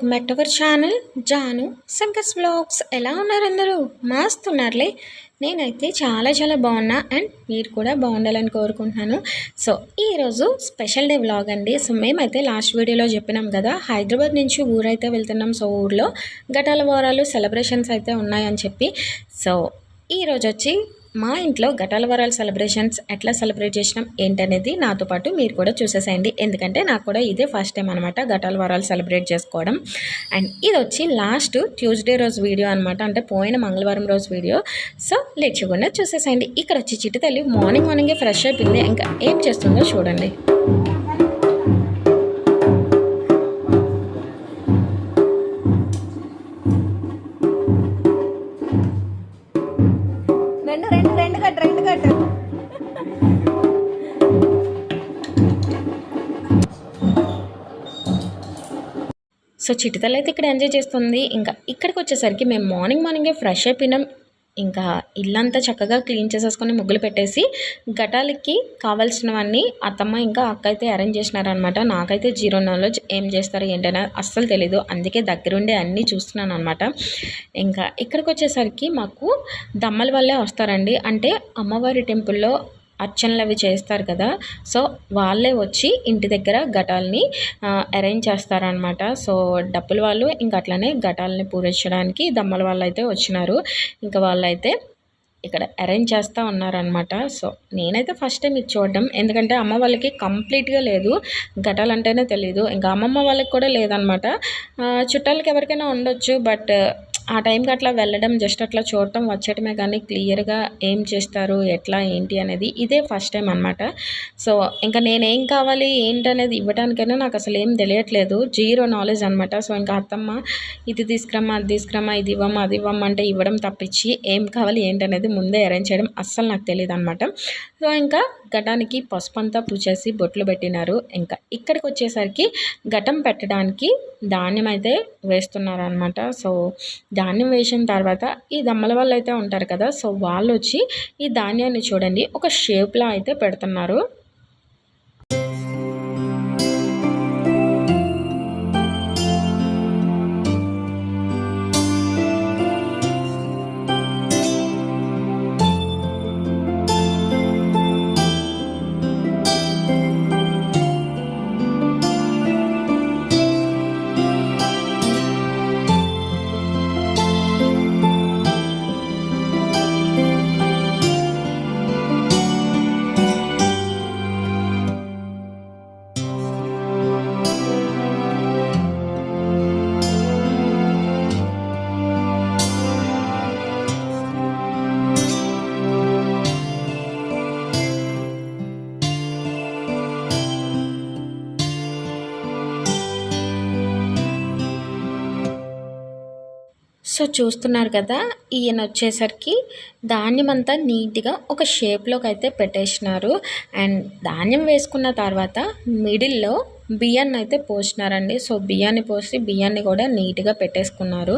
Hello welcome back to our channel Janu సంకస్ blogs ఎలా ఉన్నారు అందరూ? మాస్తున్నారులే. నేనైతే చాలా చాలా బాగున్నా అండ్ మీరు కూడా బాగుండాలని కోరుకుంటున్నాను. సో ఈరోజు స్పెషల్ డే వ్లాగ్ అండి. సో మేమైతే లాస్ట్ వీడియోలో చెప్పినాం కదా హైదరాబాద్ నుంచి ఊరైతే వెళ్తున్నాం. సో ఊర్లో ఘటాల వారాలు సెలబ్రేషన్స్ అయితే ఉన్నాయని చెప్పి. సో ఈరోజు వచ్చి మా ఇంట్లో ఘటాల వరాల సెలబ్రేషన్స్ ఎట్లా సెలబ్రేట్ చేసినాం ఏంటనేది నాతో పాటు మీరు కూడా చూసేసేయండి. ఎందుకంటే నాకు కూడా ఇదే ఫస్ట్ టైం అనమాట ఘటాల వరాలు సెలబ్రేట్ చేసుకోవడం. అండ్ ఇది వచ్చి లాస్ట్ ట్యూస్డే రోజు వీడియో అనమాట అంటే పోయిన మంగళవారం రోజు వీడియో. సో లేచకుండా చూసేసేయండి. ఇక్కడ వచ్చి చిట్టు తల్లి మార్నింగ్ మార్నింగే ఫ్రెష్ అయిపోయింది. ఇంకా ఏం చేస్తుందో చూడండి. సో చిటితలు అయితే ఇక్కడ ఎంజాయ్ చేస్తుంది. ఇంకా ఇక్కడికి వచ్చేసరికి మేము మార్నింగ్ మార్నింగే ఫ్రెష్ అయిపోయినాం. ఇంకా ఇల్లంతా చక్కగా క్లీన్ చేసేసుకొని ముగ్గులు పెట్టేసి గటాలకి కావాల్సినవన్నీ అత్తమ్మ ఇంకా అక్క అయితే అరేంజ్ చేసినారనమాట. నాకైతే జీరో నాలెడ్జ్ ఏం చేస్తారు ఏంటనే అస్సలు తెలీదు. అందుకే దగ్గరుండే అన్నీ చూస్తున్నాను అనమాట ఇంకా ఇక్కడికి వచ్చేసరికి మాకు దమ్మల వల్లే వస్తారండి. అంటే అమ్మవారి టెంపుల్లో అర్చనలు అవి చేస్తారు కదా. సో వాళ్ళే వచ్చి ఇంటి దగ్గర ఘటాలని అరేంజ్ చేస్తారనమాట సో డప్పుల వాళ్ళు ఇంకా అట్లనే ఘటాలని పూరించడానికి దమ్మల వాళ్ళు అయితే వచ్చినారు. ఇంకా వాళ్ళైతే ఇక్కడ అరేంజ్ చేస్తూ ఉన్నారనమాట సో నేనైతే ఫస్ట్ టైం ఇది చూడడం. ఎందుకంటే అమ్మ వాళ్ళకి కంప్లీట్గా లేదు. ఘటాలు అంటేనే తెలీదు. ఇంకా అమ్మమ్మ వాళ్ళకి కూడా లేదనమాట చుట్టాలకి ఎవరికైనా ఉండొచ్చు. బట్ ఆ టైంకి అట్లా వెళ్ళడం జస్ట్ అట్లా చూడటం వచ్చటమే కానీ క్లియర్గా ఏం చేస్తారు ఎట్లా ఏంటి అనేది ఇదే ఫస్ట్ టైం అనమాట సో ఇంకా నేనేం కావాలి ఏంటి అనేది ఇవ్వడానికైనా నాకు అసలు ఏం తెలియట్లేదు. జీరో నాలెడ్జ్ అనమాట సో ఇంకా అత్తమ్మ ఇది తీసుకురమ్మా అది తీసుకురమ్మా ఇది ఇవ్వమ్మా అది ఇవ్వమ్మా అంటే ఇవ్వడం తప్పించి ఏం కావాలి ఏంటి అనేది ముందే అరేంజ్ చేయడం అస్సలు నాకు తెలియదు అనమాట సో ఇంకా ఘటానికి పసుపు అంతా పూచేసి బొట్లు పెట్టినారు. ఇంకా ఇక్కడికి వచ్చేసరికి ఘటం పెట్టడానికి ధాన్యం అయితే వేస్తున్నారు అనమాట సో ధాన్యం వేసిన తర్వాత ఈ దమ్మల వాళ్ళు అయితే ఉంటారు కదా సో వాళ్ళు వచ్చి ఈ ధాన్యాన్ని చూడండి ఒక షేప్లా అయితే పెడుతున్నారు. సో చూస్తున్నారు కదా ఈయన వచ్చేసరికి ధాన్యం అంతా నీట్గా ఒక షేప్లోకి అయితే పెట్టేసినారు. అండ్ ధాన్యం వేసుకున్న తర్వాత మిడిల్లో బియ్యాన్ని అయితే పోసినారండి. సో బియ్యాన్ని పోసి బియ్యాన్ని కూడా నీట్గా పెట్టేసుకున్నారు.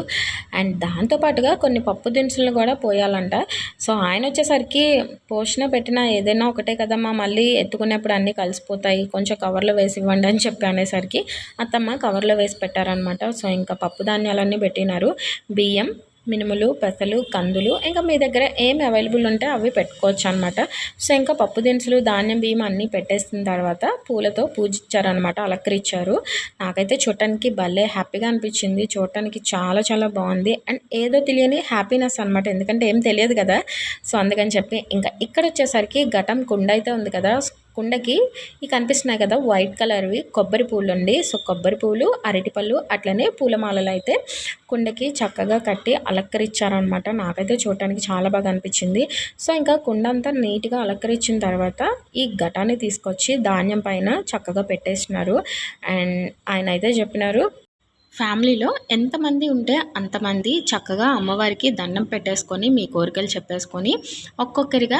అండ్ దాంతోపాటుగా కొన్ని పప్పు దినుసులను కూడా పోయాలంట. సో ఆయన వచ్చేసరికి పోసిన పెట్టిన ఏదైనా ఒకటే కదమ్మా. మళ్ళీ ఎత్తుకునేప్పుడు అన్నీ కలిసిపోతాయి. కొంచెం కవర్లో వేసి ఇవ్వండి అని చెప్పి అనేసరికి అత్తమ్మ కవర్లో వేసి పెట్టారనమాట సో ఇంకా పప్పు ధాన్యాలన్నీ పెట్టినారు. బియ్యం మినుములు పెసలు కందులు ఇంకా మీ దగ్గర ఏమి అవైలబుల్ ఉంటే అవి పెట్టుకోవచ్చు అనమాట సో ఇంకా పప్పు దినుసులు ధాన్యం బియ్యం అన్నీ పెట్టేసిన తర్వాత పూలతో పూజించారనమాట అలంకరించారు. నాకైతే చూడటానికి భలే హ్యాపీగా అనిపించింది. చూడటానికి చాలా చాలా బాగుంది. అండ్ ఏదో తెలియని హ్యాపీనెస్ అనమాట ఎందుకంటే ఏం తెలియదు కదా. సో అందుకని చెప్పి ఇంకా ఇక్కడ వచ్చేసరికి ఘటం కుండ అయితే ఉంది కదా. కుండకి ఈ కనిపిస్తున్నాయి కదా వైట్ కలర్వి కొబ్బరి పూలు అండి సో కొబ్బరి పూలు అరటిపళ్ళు అట్లనే పూలమాలలు అయితే కుండకి చక్కగా కట్టి అలంకరించారనమాట నాకైతే చూడటానికి చాలా బాగా అనిపించింది. సో ఇంకా కుండ అంతా నీట్గా అలంకరించిన తర్వాత ఈ ఘటాన్ని తీసుకొచ్చి ధాన్యం పైన చక్కగా పెట్టేసినారు అండ్ ఆయన అయితే చెప్పినారు ఫ్యామిలీలో ఎంతమంది ఉంటే అంతమంది చక్కగా అమ్మవారికి దండం పెట్టేసుకొని మీ కోరికలు చెప్పేసుకొని ఒక్కొక్కరిగా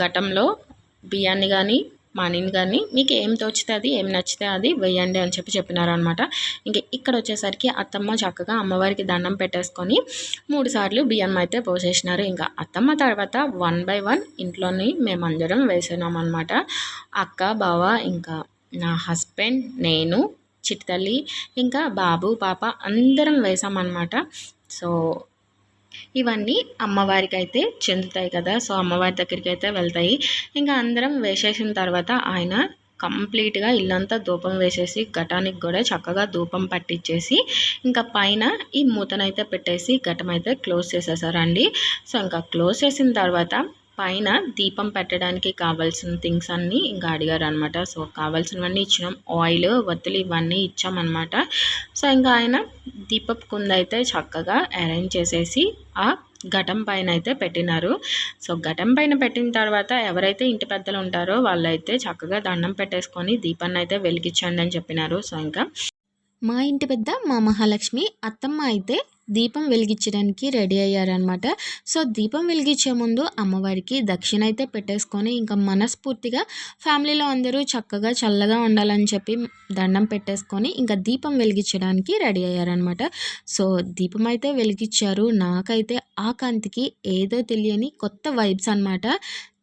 ఘటంలో బియ్యాన్ని కానీ మనీని కానీ మీకు ఏం తోచితే అది ఏం నచ్చితే అది వేయండి అని చెప్పి చెప్పినారనమాట ఇంకా ఇక్కడ వచ్చేసరికి అత్తమ్మ చక్కగా అమ్మవారికి దండం పెట్టేసుకొని మూడు సార్లు బియ్యం అయితే పోసేసినారు. ఇంకా అత్తమ్మ తర్వాత వన్ బై వన్ ఇంట్లోని మేమందరం వేసినాం అనమాట అక్క బావ ఇంకా నా హస్బెండ్ నేను చిట్టి ఇంకా బాబు పాప అందరం వేసామన్నమాట. సో ఇవన్నీ అమ్మవారికి అయితే చెందుతాయి కదా. సో అమ్మవారి దగ్గరికి అయితే వెళ్తాయి. ఇంకా అందరం వేసేసిన తర్వాత ఆయన కంప్లీట్గా ఇల్లంతా ధూపం వేసేసి ఘటానికి కూడా చక్కగా ధూపం పట్టించేసి ఇంకా పైన ఈ మూతనైతే పెట్టేసి ఘటం అయితే క్లోజ్ చేసేసారండి. సో ఇంకా క్లోజ్ చేసిన తర్వాత పైన దీపం పెట్టడానికి కావాల్సిన థింగ్స్ అన్నీ ఇంకా అడిగారు అనమాట సో కావాల్సినవన్నీ ఇచ్చినాం. ఆయిల్ వత్తులు ఇవన్నీ ఇచ్చామన్నమాట. సో ఇంకా ఆయన దీపపు కుంద అయితే చక్కగా అరేంజ్ చేసేసి ఆ ఘటం పైన అయితే పెట్టినారు. సో ఘటం పైన పెట్టిన తర్వాత ఎవరైతే ఇంటి పెద్దలు ఉంటారో వాళ్ళైతే చక్కగా దండం పెట్టేసుకొని దీపాన్ని అయితే వెలిగించండి అని చెప్పినారు. సో ఇంకా మా ఇంటి పెద్ద మా మహాలక్ష్మి అత్తమ్మ అయితే దీపం వెలిగించడానికి రెడీ అయ్యారనమాట సో దీపం వెలిగించే ముందు అమ్మవారికి దక్షిణ అయితే పెట్టేసుకొని ఇంకా మనస్ఫూర్తిగా ఫ్యామిలీలో అందరూ చక్కగా చల్లగా ఉండాలని చెప్పి దండం పెట్టేసుకొని ఇంకా దీపం వెలిగించడానికి రెడీ అయ్యారనమాట సో దీపం అయితే వెలిగించారు. నాకైతే ఆ కాంతికి ఏదో తెలియని కొత్త వైబ్స్ అన్నమాట.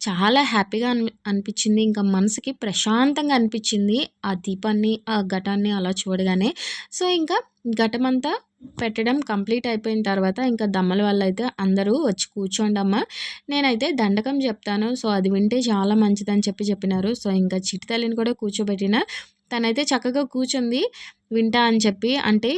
చాలా హ్యాపీగా అని అనిపించింది. ఇంకా మనసుకి ప్రశాంతంగా అనిపించింది ఆ దీపాన్ని ఆ ఘటాన్ని అలా చూడగానే. సో ఇంకా ఘటమంతా పెట్టడం కంప్లీట్ అయిపోయిన తర్వాత ఇంకా దమ్మల వల్ల అయితే అందరూ వచ్చి కూర్చోండి అమ్మ. నేనైతే దండకం చెప్తాను. సో అది వింటే చాలా మంచిదని చెప్పి చెప్పినారు. సో ఇంకా చిట్టి తల్లిని కూడా కూర్చోబెట్టిన తనైతే చక్కగా కూర్చుంది. వింటా అని చెప్పి అంటే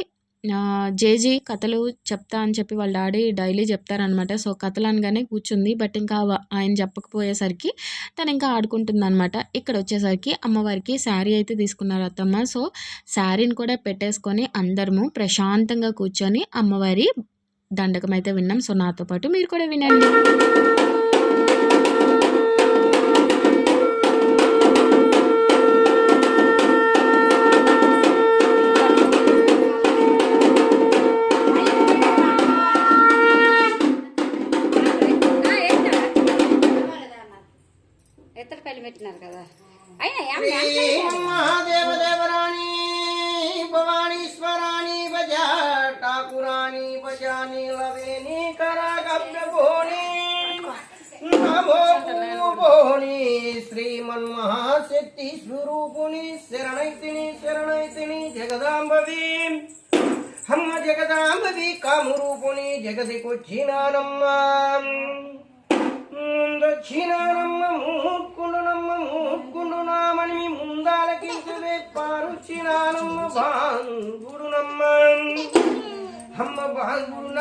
జేజీ కథలు చెప్తా అని చెప్పి వాళ్ళ డాడీ డైలీ చెప్తారనమాట. సో కథలు అనగానే కూర్చుంది. బట్ ఇంకా ఆయన చెప్పకపోయేసరికి తను ఇంకా ఆడుకుంటుంది అనమాట ఇక్కడ వచ్చేసరికి అమ్మవారికి శారీ అయితే తీసుకున్నారు అత్తమ్మ. సో శారీని కూడా పెట్టేసుకొని అందరము ప్రశాంతంగా కూర్చొని అమ్మవారి దండకం అయితే విన్నాం. సో నాతో పాటు మీరు కూడా వినండి. స్వరూపుని శరణైతిని శరణైతిని జగదాంబవి. అమ్మ జగదాంబవి కామరూపుని జగదికొచ్చినానమ్మ. దక్షిణానమ్మ మూక్కుండునమ్మ మూక్కుండు నామని ముందాలకించవే పారుచ్చినానమ్మ బాంగుడునమ్మ అమ్మ బాంగుడు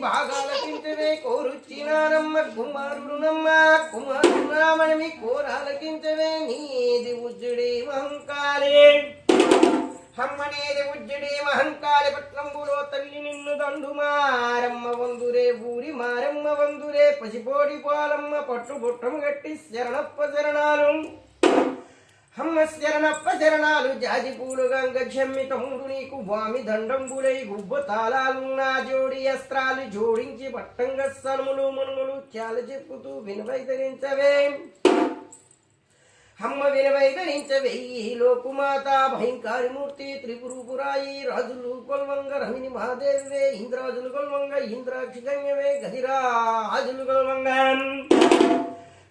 బాగా లకించవే బాగాలకించవే కుమారుడునమ్మ కుమారుడు మీ కోరాలకించవే నీది ఉజ్జుడే మహంకాలే అమ్మనేది ఉజ్జుడే మహంకాళి పట్నంబులో తల్లి నిన్ను దండు మారమ్మ వందురే ఊరి మారమ్మ వందురే పసిపోడి పాలమ్మ పట్టు బుట్టం గట్టి శరణప్ప శరణాలు. అమ్మ శరణప్ప శరణాలు జాజి పూలు గంగ జమ్మి తమ్ముడు నీకు వామి దండంబులై గుబ్బ తాళాలున్నా జోడి అస్త్రాలు జోడించి పట్టంగ సనుములు మనుములు చాల చెప్పుతూ వినవైతరించవే అమ్మ వినవైదరించవెయ్యి లోకుమాత భయంకారి మూర్తి త్రిపురపురాయి రాజులు కొల్వంగ రమిని మహాదేవే ఇంద్రాజులు కొల్వంగ ఇంద్రాక్షి గంగవే గదిరాజులు కొల్వంగ.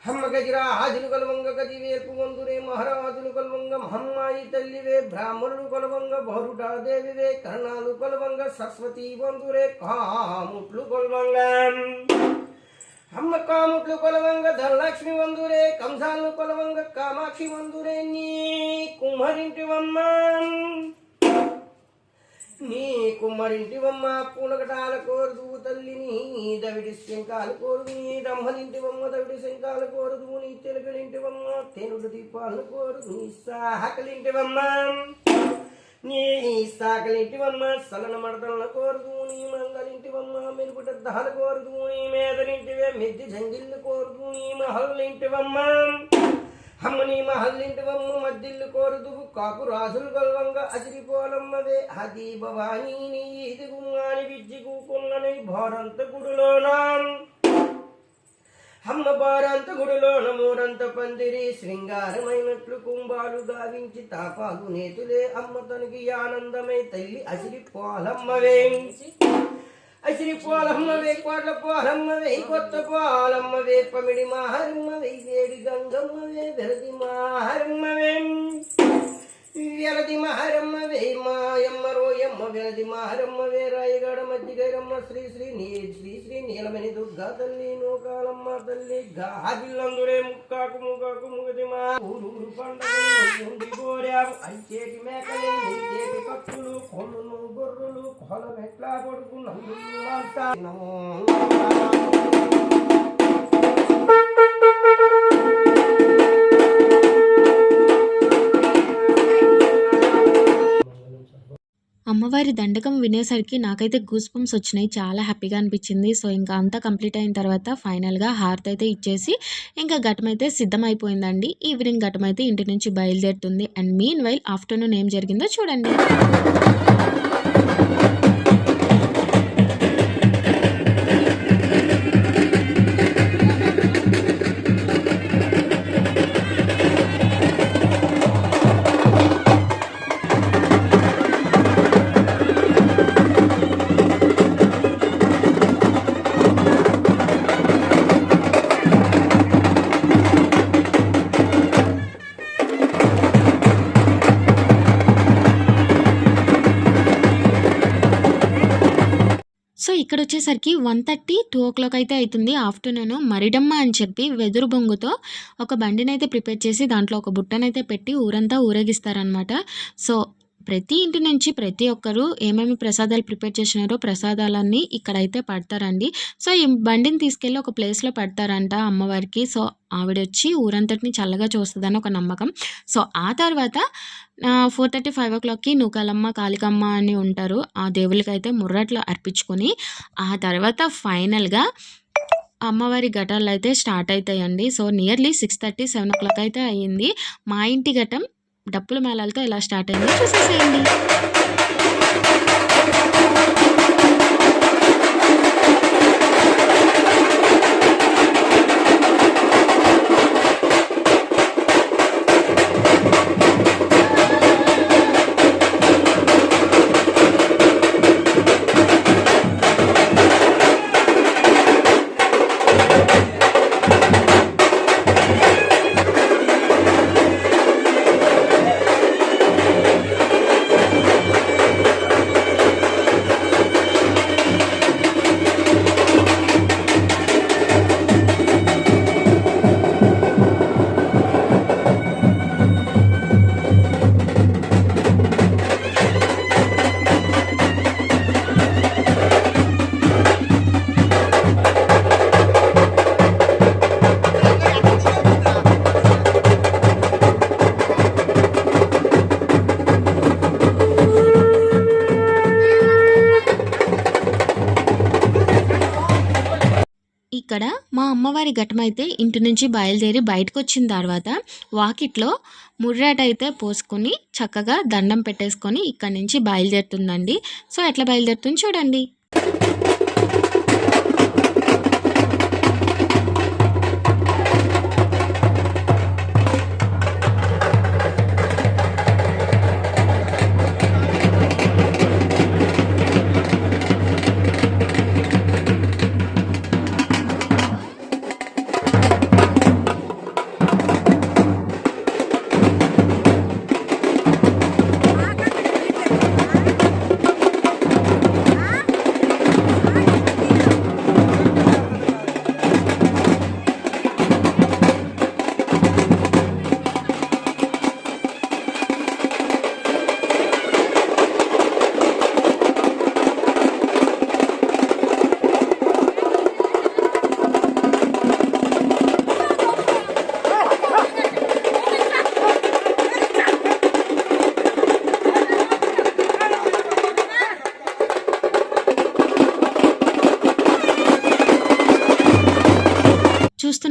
హమ్మ గజిరాజులు కలవంగ గది వందురే మహారాజులు కలవంగ హమ్మాయి తల్లివే బ్రాహ్మణులు కొలవంగ బహురుడాదేవివే కర్ణాలు కొలవంగ సరస్వతి వందురే కాముట్లు కొలవంగ హమ్మ కాముట్లు కొలవంగ ధనలక్ష్మి వందురే కంసాలను కొలవంగ కామాక్షి వందురే నీ కుమ్మరింటివమ్మ నీ కుమ్మరింటివమ్మ పూనకటాల కోరుదు తల్లిని దవిడి శంకాలు కోరుదు నీ దమ్మలింటివమ్మ దవిడి శంకాలు కోరుదు నీ తెలుగులింటివమ్మ తేనుడు దీపాలను కోరుదు నీ సాహకలింటివమ్మ నీ సాకలింటివమ్మ సలన మడతలను కోరుదు నీ మంగలింటివమ్మ మెరుగుట దహలు కోరుదు నీ మేదలింటివే మెద్ది జంగిళ్ళు కోరుదు నీ మహల్లింటివమ్మ అమ్మ మహల్లింటి మహల్లింటివమ్మ మద్దిల్లు కోరుదు కాపు రాజులు గొల్వంగ అసిరిపోలమ్మదే అది భవానీ నీ ఇది గుమ్మాని విజ్జి కూకున్నని భారంత గుడిలోనా. అమ్మ బారంత గుడిలోన మూరంత పందిరి శృంగారమైనట్లు కుంభాలు గావించి తాపాగు నేతులే. అమ్మ తనకి ఆనందమై తల్లి అసిరి పోలమ్మవే. అసిరి పోలమ్మవే కోట్ల పోలమ్మవే కొత్త పోలమ్మవే పమిడి మాహరమ్మవే వేడి గంగమ్మవే వెరది మాహరమ్మవే వెరది మహరమ్మవే మాయమ్మ వెనది మారమ్మ వేరాయగడ మధ్యగైరమ్మ శ్రీ శ్రీ నీ శ్రీ శ్రీ నీలమణి దుర్గా తల్లి నూకాలమ్మ తల్లి గాజిల్లందురే ముక్కాకు ముగాకు ముగది మా ఊరూరు పండుగ కోరావు ఐచేటి మేకలే నీచేటి పక్షులు కొమ్మును గొర్రెలు కొల ఎట్లా కొడుకు నందులు నమో. అమ్మవారి దండకం వినేసరికి నాకైతే గూస్ పంప్స్ వచ్చినాయి. చాలా హ్యాపీగా అనిపించింది. సో ఇంకా అంతా కంప్లీట్ అయిన తర్వాత ఫైనల్గా హారతి అయితే ఇచ్చేసి ఇంకా ఘటం అయితే సిద్ధమైపోయిందండి. ఈవినింగ్ ఘటం అయితే ఇంటి నుంచి బయలుదేరుతుంది. అండ్ మీన్ వైల్ ఆఫ్టర్నూన్ ఏం జరిగిందో చూడండి. ఇక్కడ వచ్చేసరికి one thirty two o'clock అయితే అవుతుంది ఆఫ్టర్నూన్ మరిడమ్మ అని చెప్పి వెదురు బొంగుతో ఒక బండిని అయితే ప్రిపేర్ చేసి దాంట్లో ఒక బుట్టనైతే పెట్టి ఊరంతా ఊరేగిస్తారనమాట సో ప్రతి ఇంటి నుంచి ప్రతి ఒక్కరు ఏమేమి ప్రసాదాలు ప్రిపేర్ చేసినారో ప్రసాదాలన్నీ ఇక్కడైతే పడతారండి. సో ఈ బండిని తీసుకెళ్ళి ఒక ప్లేస్లో పెడతారంట అమ్మవారికి. సో ఆవిడ వచ్చి ఊరంతటిని చల్లగా చూస్తుందని ఒక నమ్మకం. సో ఆ తర్వాత ఫోర్ థర్టీ ఫైవ్ ఓ క్లాక్కి నూకాలమ్మ కాళికమ్మ అని ఉంటారు. ఆ దేవుళ్ళకి అయితే ముర్రట్లు అర్పించుకొని ఆ తర్వాత ఫైనల్గా అమ్మవారి ఘటాలు అయితే స్టార్ట్ అవుతాయండి so nearly six thirty seven o'clock అయితే అయ్యింది. మా ఇంటి ఘటం డప్పుల మేళాలతో ఎలా స్టార్ట్ అయిందో చూసేసేయండి. అమ్మవారి ఘటమైతే అయితే ఇంటి నుంచి బయలుదేరి బయటకు వచ్చిన తర్వాత వాకిట్లో ముర్రాటైతే పోసుకొని చక్కగా దండం పెట్టేసుకొని ఇక్కడి నుంచి బయలుదేరుతుందండి. సో ఎట్లా బయలుదేరుతుంది చూడండి.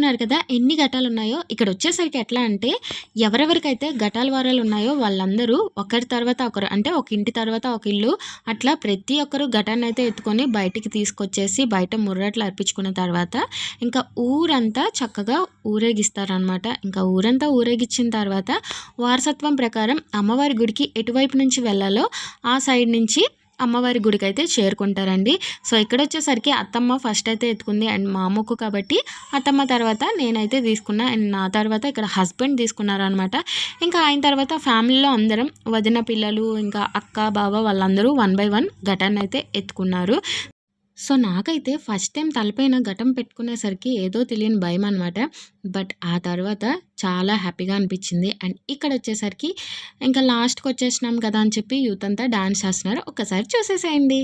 చూస్తున్నారు కదా ఎన్ని ఘటాలు ఉన్నాయో. ఇక్కడ వచ్చేసరికి ఎట్లా అంటే ఎవరెవరికైతే ఘటాల వారాలు ఉన్నాయో వాళ్ళందరూ ఒకరి తర్వాత ఒకరు అంటే ఒక ఇంటి తర్వాత ఒక ఇల్లు అట్లా ప్రతి ఒక్కరు ఘటాన్ని అయితే ఎత్తుకొని బయటికి తీసుకొచ్చేసి బయట ముర్రట్లు అర్పించుకున్న తర్వాత ఇంకా ఊరంతా చక్కగా ఊరేగిస్తారనమాట ఇంకా ఊరంతా ఊరేగించిన తర్వాత వారసత్వం ప్రకారం అమ్మవారి గుడికి ఎటువైపు నుంచి వెళ్ళాలో ఆ సైడ్ నుంచి అమ్మవారి గుడికి అయితే చేరుకుంటారండి. సో ఇక్కడ వచ్చేసరికి అత్తమ్మ ఫస్ట్ అయితే ఎత్తుకుంది అండ్ మా అమ్మకు కాబట్టి అత్తమ్మ తర్వాత నేనైతే తీసుకున్నా అండ్ నా తర్వాత ఇక్కడ హస్బెండ్ తీసుకున్నారనమాట ఇంకా ఆయన తర్వాత ఫ్యామిలీలో అందరం వదిన పిల్లలు ఇంకా అక్క బావ వాళ్ళందరూ వన్ బై వన్ ఘటన అయితే ఎత్తుకున్నారు. సో నాకైతే ఫస్ట్ టైం తలపైన ఘటం పెట్టుకునేసరికి ఏదో తెలియని భయం అనమాట బట్ ఆ తర్వాత చాలా హ్యాపీగా అనిపించింది. అండ్ ఇక్కడ వచ్చేసరికి ఇంకా లాస్ట్కి వచ్చేసినాం కదా అని చెప్పి యూత్ అంతా డాన్స్ చేస్తున్నారు. ఒక్కసారి చూసేసేయండి.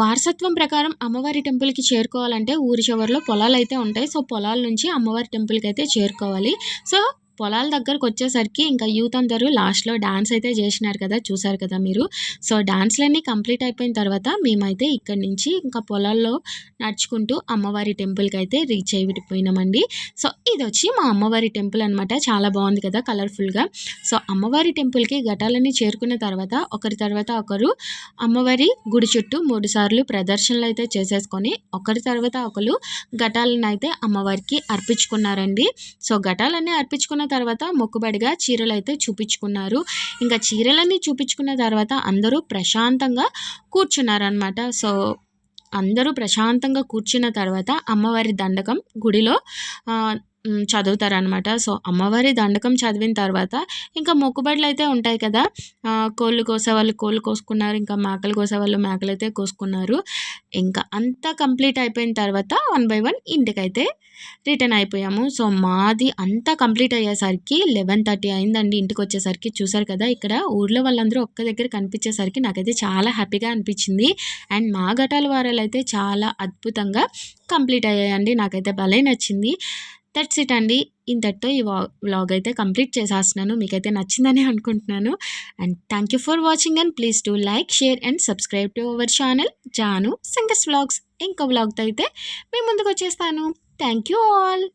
వారసత్వం ప్రకారం అమ్మవారి టెంపుల్కి చేరుకోవాలంటే ఊరి చివరిలో పొలాలు అయితే ఉంటాయి. సో పొలాల నుంచి అమ్మవారి టెంపుల్కి అయితే చేరుకోవాలి. సో పొలాల దగ్గరకు వచ్చేసరికి ఇంకా యూత్ అందరూ లాస్ట్లో డాన్స్ అయితే చేసినారు కదా చూసారు కదా మీరు. సో డాన్స్లన్నీ కంప్లీట్ అయిపోయిన తర్వాత మేమైతే ఇక్కడి నుంచి ఇంకా పొలాల్లో నడుచుకుంటూ అమ్మవారి టెంపుల్కి అయితే రీచ్ అయిపోయినామండి. సో ఇది వచ్చి మా అమ్మవారి టెంపుల్ అనమాట చాలా బాగుంది కదా కలర్ఫుల్గా. సో అమ్మవారి టెంపుల్కి ఘటాలన్నీ చేరుకున్న తర్వాత ఒకరి తర్వాత ఒకరు అమ్మవారి గుడి చుట్టూ మూడు సార్లు ప్రదర్శనలు అయితే చేసేసుకొని ఒకరి తర్వాత ఒకరు ఘటాలను అయితే అమ్మవారికి అర్పించుకున్నారండి. సో ఘటాలన్నీ అర్పించుకున్న తర్వాత మొక్కుబడిగా చీరలు అయితే చూపించుకున్నారు. ఇంకా చీరలన్నీ చూపించుకున్న తర్వాత అందరూ ప్రశాంతంగా కూర్చున్నారనమాట సో అందరూ ప్రశాంతంగా కూర్చున్న తర్వాత అమ్మవారి దండకం గుడిలో చదువుతారనమాట సో అమ్మవారి దండకం చదివిన తర్వాత ఇంకా మొక్కుబడులు అయితే ఉంటాయి కదా. కోళ్ళు కోసే వాళ్ళు కోళ్ళు కోసుకున్నారు ఇంకా మేకలు కోసే వాళ్ళు మేకలు అయితే కోసుకున్నారు. ఇంకా అంతా కంప్లీట్ అయిపోయిన తర్వాత వన్ బై వన్ ఇంటికైతే రిటర్న్ అయిపోయాము. సో మాది అంతా కంప్లీట్ అయ్యేసరికి లెవెన్ థర్టీ అయిందండి ఇంటికి వచ్చేసరికి చూసారు కదా ఇక్కడ ఊర్లో వాళ్ళందరూ ఒక్క దగ్గర కనిపించేసరికి నాకైతే చాలా హ్యాపీగా అనిపించింది. అండ్ మా ఘటాల వారాలు అయితే చాలా అద్భుతంగా కంప్లీట్ అయ్యాయండి. నాకైతే భలే నచ్చింది. దట్స్ ఇట్ అండి. ఇంతటితో ఈ వ్లాగ్ అయితే కంప్లీట్ చేసేస్తున్నాను. మీకైతే నచ్చిందని అనుకుంటున్నాను. And thank you for watching and please to like share and subscribe to our channel Janu సంగస్ vlogs ఇంకో వ్లాగ్తో అయితే మేము ముందుకు వచ్చేస్తాను. Thank you all